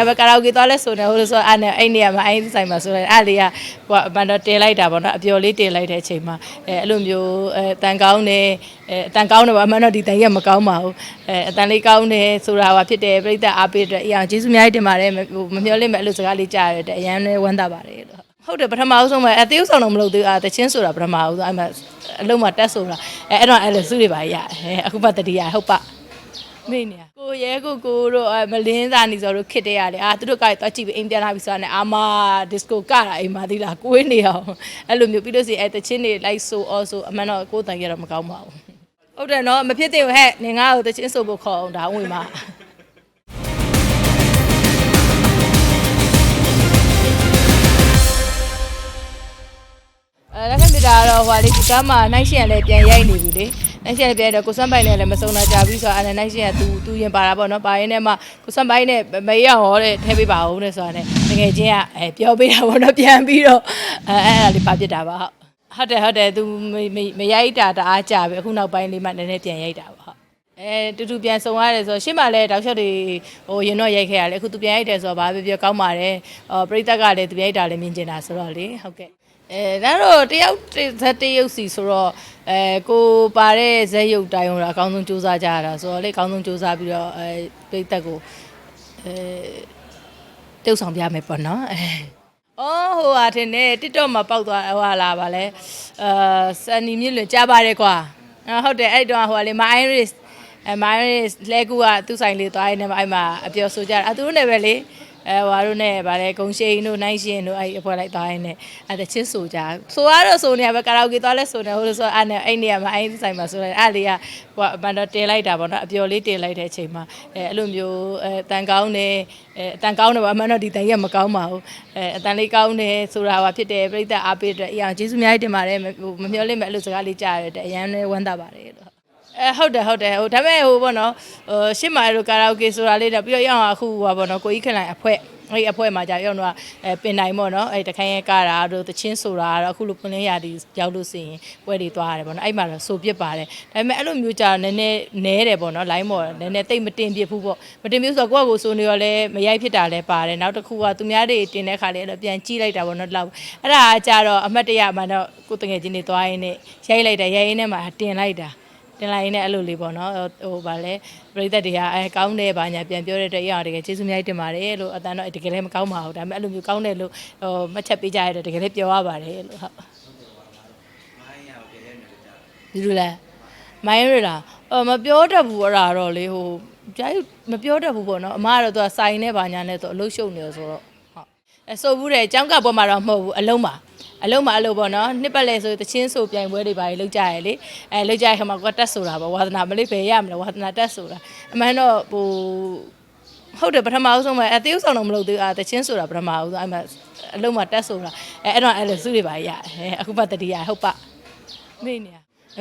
နေပဲကာရာအိုကေသွားလဲဆိုနေဟိုလိုဆိုအဲ့နဲ့အဲ့နေရာမှာအဲ့ဒီဆိုင်မှာဆိုလဲအဲ့လေးကဟိုဘန်တော့တင်လိုက်တာပေါ့နော်အပျော်လေးတင်လိုက်တဲ့အချိန်မှာအဲအဲ့လိုမျိုးအဲတန်ကောင်းနေအဲအတန်ကောင်းတယ်ပေါ့အမှန်တော့ဒီတန်ကြီးကမကောင်းပါဘူးအဲအတန်လေးကောင်းတယ်ဆိုတာဟာဖြစ်တယ်ပြိတ္တအားပေးတဲ့အေးအောင်ကျေးဇူးအများကြီးတင်ပါတယ်ဟိုမမျှော်လင့်မဲ့အဲ့လိုစကားလေးကြားရတဲ့အရန်လည်းဝမ်းသာပါတယ်လို့ဟုတ်တယ်ပထမအဆုံးပဲအသေးဆောင်တော့မလုပ်သေးဘူးအတချင်းဆိုတာပထမအဆုံးအဲ့မှာအလုံးမှာတက်ဆိုတာအဲအဲ့တော့အဲ့လိုစုတွေပါရတယ်အဲအခုမှတတိယဟုတ်ပါ မေ့နေရကိုရဲကိုကိုတို့အဲမလင်းသားနေစောတို့ခစ်တဲ့ရတယ်အာသူတို့ကလည်းသွားကြည့်ပြီးအိမ်ပြန်လာပြီဆိုတာနဲ့အာမဒီစကိုကတာအိမ်မှာသီလားကိုင်းနေအောင်အဲ့လိုမျိုးပြီးလို့စီအဲတချင်းတွေလိုက်ဆိုအော်ဆိုအမှန်တော့ကိုယ်တန်ရတော့မကောင်းပါဘူးဟုတ်တယ်နော်မဖြစ်သေးဘူးဟဲ့နင်ငါ့ကိုတချင်းဆိုဖို့ခေါ်အောင်ဒါဝင်မှာအဲလက်ခံပြတာကတော့ဟိုလေဒီကမ်းမှာနိုင်ရှင်လည်းပြန်ရိုက်နေပြီလေ နိုင်ရှင်ပြန်တော့ကိုစွမ်းပိုင်နဲ့လည်းမစုံတော့ကြဘူးဆိုတော့အဲနိုင်ရှင်ကသူသူရင်ပါတာပေါ့နော်ပါရင်နဲ့မှကိုစွမ်းပိုင်နဲ့မရဟောတဲ့ထဲပေးပါဦးတဲ့ဆိုတာနဲ့တကယ်ချင်းကအဲပြောပေးတာပေါ့နော်ပြန်ပြီးတော့အဲအဲ့ဒါလေးပါပြစ်တာပါဟုတ်ဟုတ်တယ်ဟုတ်တယ်သူမရိုက်တာတအားကြပြီအခုနောက်ပိုင်းလေးမှနည်းနည်းပြန်ရိုက်တာပါဟုတ်အဲတူတူပြန်ဆုံရတယ်ဆိုတော့ရှင်းမလဲတောက်လျှောက်တွေဟိုရင်တော့ရိုက်ခဲ့ရတယ်အခုသူပြန်ရိုက်တယ်ဆိုတော့ဘာပဲပြောကောင်းပါတယ်ဟောပရိသတ်ကလည်းသူပြန်ရိုက်တာလည်းမြင်ကျင်တာဆိုတော့လေဟုတ်ကဲ့ အဲဒါတော့တယောက်ဇက်တရုပ်စီဆိုတော့အဲကိုပါတဲ့ဇက်ရုပ်တိုင်းတော့အကောင်းဆုံးစူးစမ်းကြရတာဆိုတော့လေအကောင်းဆုံးစူးစမ်းပြီးတော့အဲပြိသက်ကိုအဲတုပ်ဆောင်ပြမယ်ပေါ့နော်အဲအော်ဟိုဟာထင်တယ် TikTok မှာပေါက်သွားဟိုဟာလာပါလဲအာစန်နီမြင့်လွင်ကြားပါတယ်ကွာအာဟုတ်တယ်အဲ့တော့ဟိုဟာလေ My Iris အဲ My Iris လဲကူကသူ့ဆိုင်လေးသွားရနေမှာအဲ့မှာအပြောဆိုကြတာအသူတို့နဲ့ပဲလေ အဲဟွာတို့နဲ့ဗာလဲဂုံရှိန်တို့နိုင်ရှင်တို့အဲ့အဖွဲလိုက်သွားရင်းနဲ့အဲ့တချင်းဆိုကြဆိုရတော့ဆိုနေရပဲကာရာအိုကေသွားလဲဆိုနေဟိုလိုဆိုအဲ့နဲ့အဲ့နေရာမှာအဲ့ဒီဆိုင်မှာဆိုလဲအဲ့လေးကဟိုဘန်တော့တင်လိုက်တာပေါ့နော်အပျော်လေးတင်လိုက်တဲ့အချိန်မှာအဲအဲ့လိုမျိုးအဲတန်ကောင်းတယ်အဲအတန်ကောင်းတယ်ပေါ့အမှန်တော့ဒီတန်ကြီးကမကောင်းပါဘူးအဲအတန်လေးကောင်းတယ်ဆိုတာဟာဖြစ်တယ်ပြိတ္တအားပေးတဲ့အေးအောင်ကျေးဇူးအများကြီးတင်ပါတယ်ဟိုမမျှော်လင့်မဲ့အဲ့လိုစကားလေးကြားရတဲ့အရန်လည်းဝမ်းသာပါတယ်လို့ အဲဟုတ်တယ်ဟုတ်တယ်ဟိုဒါပေမဲ့ဟိုပေါ့နော်ဟိုရှစ်မိုင်တို့ကာရာအိုကေဆိုတာလေးတော့ပြီးတော့ရအောင်အခုဟိုပေါ့နော်ကိုကြီးခလိုင်အဖွဲအဲ့ဒီအဖွဲမှာကြာရောက်တော့အဲပင်နိုင်ပေါ့နော်အဲ့တခိုင်းရဲကားတာတို့တချင်းဆိုတာတော့အခုလိုပွင့်လင်းရာဒီရောက်လို့ဆိုရင်ပွဲတွေသွားရတယ်ပေါ့နော်အဲ့မှာတော့ဆိုပြစ်ပါတယ်ဒါပေမဲ့အဲ့လိုမျိုးကြာနည်းနည်းနဲတယ်ပေါ့နော် line ပေါ်နည်းနည်းတိတ်မတင်ပြဘူးပေါ့မတင်ပြဆိုတော့ကိုယ့်ကိုယ်ဆိုနေရောလဲမရိုက်ဖြစ်တာလဲပါတယ်နောက်တစ်ခုကသူများတွေတင်တဲ့ခါလေးအဲ့တော့ပြန်ကြည့်လိုက်တာပေါ့နော်လောက်အဲ့ဒါကကြာတော့အမတ်တရမှတော့ကိုယ်တငယ်ချင်းတွေသွားရင်းနဲ့ရိုက်လိုက်တာရိုက်ရင်းနဲ့မှတင်လိုက်တာ တင်လိုက်ရင်းနဲ့အဲ့လိုလေးပေါ့နော်ဟိုဗာလဲပြိသက်တွေကအဲကောင်းတယ်ဗာညာပြန်ပြောတဲ့တရအောင်တကယ်ကျေးဇူးများတင်ပါတယ်လို့အတန်တော့တကယ်လည်းမကောင်းပါဘူးဒါပေမဲ့အဲ့လိုမျိုးကောင်းတယ်လို့ဟိုမှတ်ချက်ပေးကြရတဲ့တကယ်လည်းပြောရပါတယ်လို့ဟုတ်ဒီလိုလဲမိုင်းရတာအော်မပြောတတ်ဘူးအဲ့ဒါတော့လေဟိုကြာမပြောတတ်ဘူးပေါ့နော်အမကတော့သူကစိုင်နဲ့ဗာညာနဲ့သူအလုရှုပ်နေဆိုတော့ဟုတ်အဲဆိုဘူးတယ်ចောင်းကပေါ်မှာတော့မဟုတ်ဘူးအလုံးပါ အလုံးမအလုံးပေါ့နော်နှစ်ပတ်လဲဆိုတချင်းဆိုပြိုင်ပွဲတွေပါလေလောက်ကြရလေအဲလောက်ကြရခါမှာကတက်ဆိုတာပေါ့ဝါသနာမလေးပဲရမလားဝါသနာတက်ဆိုတာအမှန်တော့ဟိုဟုတ်တယ်ပထမအဆုံးပဲအသေးဆောင်တော့မလုပ်သေးဘူးအတချင်းဆိုတာပထမအဆုံးအဲ့မှာအလုံးမတက်ဆိုတာအဲအဲ့တော့အဲ့လိုစုတွေပါရတယ်အခုမှတတိယဟုတ်ပါမေ့နေရ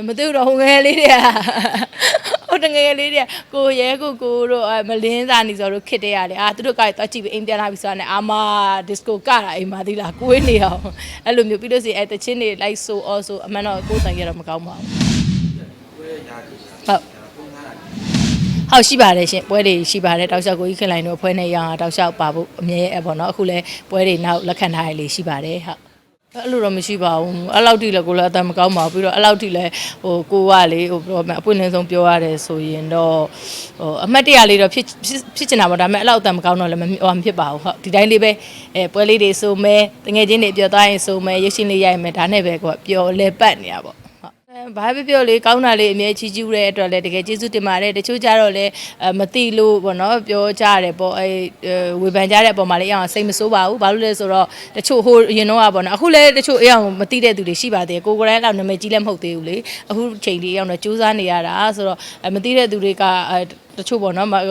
မသိဘူးတော့ဟိုငယ်လေးတွေက ဟိုတငယ်လေးတွေကကိုရဲကိုကိုတို့အဲမလင်းသားနေစောတို့ခစ်တဲ့ရတယ်အာသူတို့ကလည်းသွားကြည့်ပြီးအိမ်ပြန်လာပြီဆိုတာနဲ့အာမဒီစကိုကတာအိမ်မှာသီလားကိုင်းနေအောင်အဲ့လိုမျိုးပြီးလို့စီအဲတချင်းတွေလိုက်ဆိုအော်ဆိုအမှန်တော့ကိုယ်တန်ရတော့မကောင်းပါဘူးဟုတ်ဟုတ်ရှိပါတယ်ရှင်ပွဲတွေရှိပါတယ်တောက်လျှောက်ကိုကြီးခင်လိုင်တို့ဖွဲနေရအောင်တောက်လျှောက်ပါဖို့အမြဲပေါ့နော်အခုလဲပွဲတွေနောက်လက်ခံထားရလေရှိပါတယ်ဟုတ် အဲ့လိုတော့မရှိပါဘူးအဲ့လောက်ထိလည်းကိုလည်းအတမကောင်းပါဘူးပြီးတော့အဲ့လောက်ထိလည်းဟိုကိုကလေဟိုပြောမယ်အပွင့်လင်းဆုံးပြောရတယ်ဆိုရင်တော့ဟိုအမှတ်တရလေးတော့ဖြစ်ဖြစ်ဖြစ်ချင်တာပေါ့ဒါပေမဲ့အဲ့လောက်အတမကောင်းတော့လည်းမဟိုမဖြစ်ပါဘူးဟုတ်ဒီတိုင်းလေးပဲအဲပွဲလေးတွေဆိုမဲတငယ်ချင်းတွေပြောသွားရင်ဆိုမဲရုပ်ရှင်လေးရိုက်မယ်ဒါနဲ့ပဲကိုကပျော်လဲပတ်နေရပါပေါ့ဟုတ်အဲ ဘာပဲပြောလေကောင်းတာလေးအမြဲချီးကျူးတဲ့အတွက်လည်းတကယ်ကျေးဇူးတင်ပါတယ်တချို့ကြတော့လည်းအဲမတိလို့ပေါ့နော်ပြောကြရတယ်ပေါ့အဲဝေဖန်ကြတဲ့အပေါ်မှာလည်းအအောင်စိတ်မဆိုးပါဘူးဘာလို့လဲဆိုတော့တချို့ဟိုရင်တော့ကပေါ့နော်အခုလည်းတချို့အအောင်မတိတဲ့သူတွေရှိပါသေးတယ်ကိုကိုယ်တိုင်တော့နာမည်ကြီးလည်းမဟုတ်သေးဘူးလေအခုချိန်ဒီအအောင်တော့စူးစမ်းနေရတာဆိုတော့မတိတဲ့သူတွေကအဲ တချို့ပေါ့နော်ဟို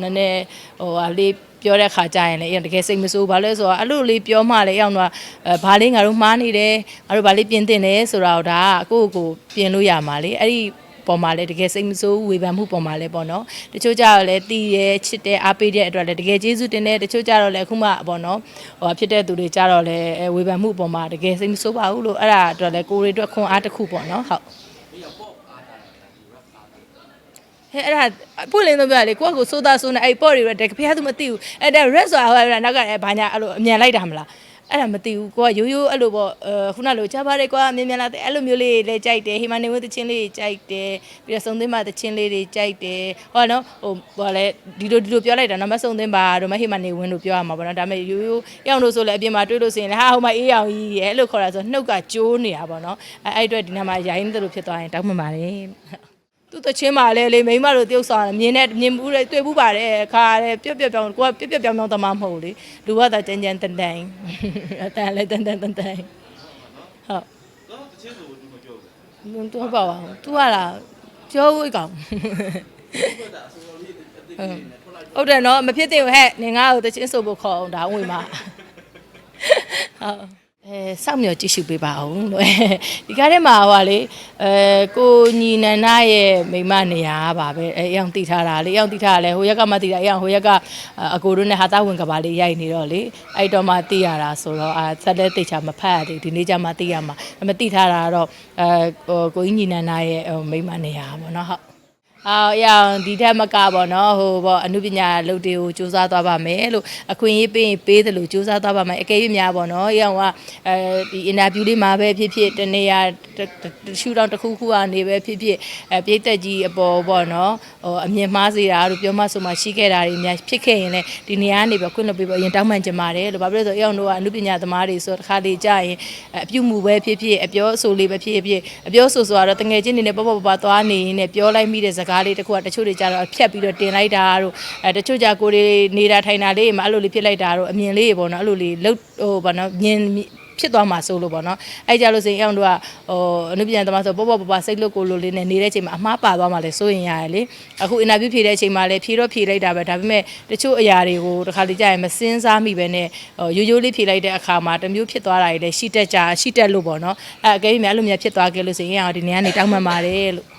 နည်းနည်းဟိုဟာလေးပြောတဲ့ခါကြရင်လည်းအရင်တကယ်စိတ်မဆိုးဘာလဲဆိုတော့အဲ့လိုလေးပြောမှလည်းအအောင်တော့အဲဘာလေးငါတို့မှားနေတယ်ငါတို့ဘာလေးပြင်တင်တယ်ဆိုတော့ဒါကကိုယ့်ကိုယ်ပြင်လို့ရမှာလေအဲ့ဒီပေါ်မှာလည်းတကယ်စိတ်မဆိုးဝေဖန်မှုပေါ်မှာလည်းပေါ့နော်တချို့ကြတော့လည်းတီးရဲချစ်တဲ့အားပေးတဲ့အတွက်လည်းတကယ်ကျေးဇူးတင်တယ်တချို့ကြတော့လည်းအခုမှပေါ့နော်ဟိုဖြစ်တဲ့သူတွေကြတော့လည်းအဲဝေဖန်မှုပေါ်မှာတကယ်စိတ်မဆိုးပါဘူးလို့အဲ့ဒါအတွက်လည်းကိုယ်တွေအတွက်ခွန်အားတစ်ခုပေါ့နော်ဟုတ် ဟဲ့အဲ့ဒါပွင့်လင်းတော့ပြောရလေကိုကကိုစိုးသားစိုးနေအဲ့ပေါ့တွေရတဲ့ဖះသူမသိဘူးအဲ့ဒါ red ဆိုတာဟိုနောက်ကအဲ့ဘာညာအဲ့လိုအမြန်လိုက်တာမလားအဲ့ဒါမသိဘူးကိုကရိုးရိုးအဲ့လိုပေါ့အဲခုနလိုကြားပါတယ်ကွာမြင်မြန်လာတဲ့အဲ့လိုမျိုးလေးလည်းကြိုက်တယ်ဟိမနေဝင်းတချင်းလေးကြိုက်တယ်ပြီးတော့စုံသင်းပါတချင်းလေးတွေကြိုက်တယ်ဟောနော်ဟိုဟောလဲဒီလိုဒီလိုပြောလိုက်တာနော်မစုံသင်းပါတော့မဟိမနေဝင်းလို့ပြောရမှာပေါ့နော်ဒါပေမဲ့ရိုးရိုးရောင်လို့ဆိုလဲအပြင်မှာတွေ့လို့ဆိုရင်လည်းဟာဟိုမှာအေးရောင်ကြီးရဲ့အဲ့လိုခေါ်တာဆိုနှုတ်ကကျိုးနေတာပေါ့နော်အဲ့အဲ့အတွက်ဒီနေ့မှာရိုင်းတယ်လို့ဖြစ်သွားရင်တောင်းပန်ပါတယ် သူတချင်းပါလေလေမိန်းမတို့တယောက်ဆောင်မြင်နဲ့မြင်ဘူးလေတွေ့ဘူးပါတယ်ခါရဲပြက်ပြက်ပြောင်းကိုကပြက်ပြက်ပြောင်းပြောင်းသမားမဟုတ်လေလူကသာကြမ်းကြမ်းတန်တန်အတန်လည်းတန်တန်တန်တန်ဟုတ်တော့တချင်းဆိုသူမပြောဘူးသူတော့ပါပါသူကလားပြောဝိတ်ကောင်ဟုတ်တယ်နော်မဖြစ်သေးဘူးဟဲ့နင်ငါ့ကိုတချင်းဆိုဖို့ခေါ်အောင်ဒါဝင်မှာဟုတ် အဲစောင့်မျှော်ကြည့်ရှုပေးပါအောင်လို့ဒီကားထဲမှာဟိုကလေအဲကိုညီနန္ဒရဲ့မိမနေရာပါပဲအဲအအောင်တိထားတာလေအအောင်တိထားတာလေဟိုရက်ကမှတိတာအအောင်ဟိုရက်ကအကိုတို့နဲ့ဟာသားဝင်ကပါလေးရိုက်နေတော့လေအဲ့တော့မှတိရတာဆိုတော့အာဆက်လက်တိတ်ချာမဖတ်ရသေးဒီနေ့ကျမှတိရမှာမတိထားတာကတော့အဲဟိုကိုကြီးညီနန္ဒရဲ့ဟိုမိမနေရာပေါ့နော်ဟုတ် အော်ရအောင်ဒီထက်မကပေါ့နော်ဟိုပေါ့အမှုပညာလုပ်တွေကိုစူးစမ်းသွားပါမယ်လို့အခွင့်အရေးပေးရင်ပေးတယ်လို့စူးစမ်းသွားပါမယ်အကယ်၍များပေါ့နော်ရအောင်ကအဲဒီအင်တာဗျူးလေးမှာပဲဖြစ်ဖြစ်တနေရာရှူတောင်တစ်ခုခုကနေပဲဖြစ်ဖြစ်အဲပြိသက်ကြီးအပေါ်ပေါ့နော်ဟိုအမြင်မှားစေတာတို့ပြောမှဆိုမှရှိခဲ့တာတွေများဖြစ်ခဲ့ရင်လည်းဒီနေရာကနေပဲခွင့်လွှတ်ပေးဖို့အရင်တောင်းပန်ချင်ပါတယ်လို့ဘာဖြစ်လို့လဲဆိုတော့ရအောင်တို့ကအမှုပညာသမားတွေဆိုတော့တစ်ခါလေကြာရင်အပြုမှုပဲဖြစ်ဖြစ်အပြောအဆိုလေးပဲဖြစ်ဖြစ်အပြောအဆိုဆိုတော့တငယ်ချင်းတွေနဲ့ပေါ့ပေါ့ပါသွားနေရင်လည်းပြောလိုက်မိတဲ့စကားလေးတစ်ခုကတချို့တွေကြတော့ဖြတ်ပြီးတော့တင်လိုက်တာတို့အဲတချို့ကြကိုယ်တွေနေတာထိုင်တာလေးမှအဲ့လိုလေးဖြစ်လိုက်တာတို့အမြင်လေးပေါ့နော်အဲ့လိုလေးလှုပ်ဟိုဘာနော်မြင်ဖြစ်သွားမှာစိုးလို့ပေါ့နော်အဲ့ကြလို့စရင်အောင်တို့ကဟိုအနုပညာသမားဆိုပေါ့ပေါ့ပပစိတ်လွတ်ကိုလိုလေးနဲ့နေတဲ့အချိန်မှာအမှားပါသွားမှလည်းစိုးရင်ရတယ်လေအခုအင်တာဗျူးဖြေတဲ့အချိန်မှာလည်းဖြေတော့ဖြေလိုက်တာပဲဒါပေမဲ့တချို့အရာတွေကိုတခါလေကြာရင်မစင်းစားမိပဲနဲ့ဟိုရိုးရိုးလေးဖြေလိုက်တဲ့အခါမှာတစ်မျိုးဖြစ်သွားတာတွေလည်းရှိတတ်ကြရှိတတ်လို့ပေါ့နော်အဲအကယ်၍များအဲ့လိုများဖြစ်သွားခဲ့လို့စရင်အောင်ဒီနေရာနေတောင်းမှန်ပါတယ်လို့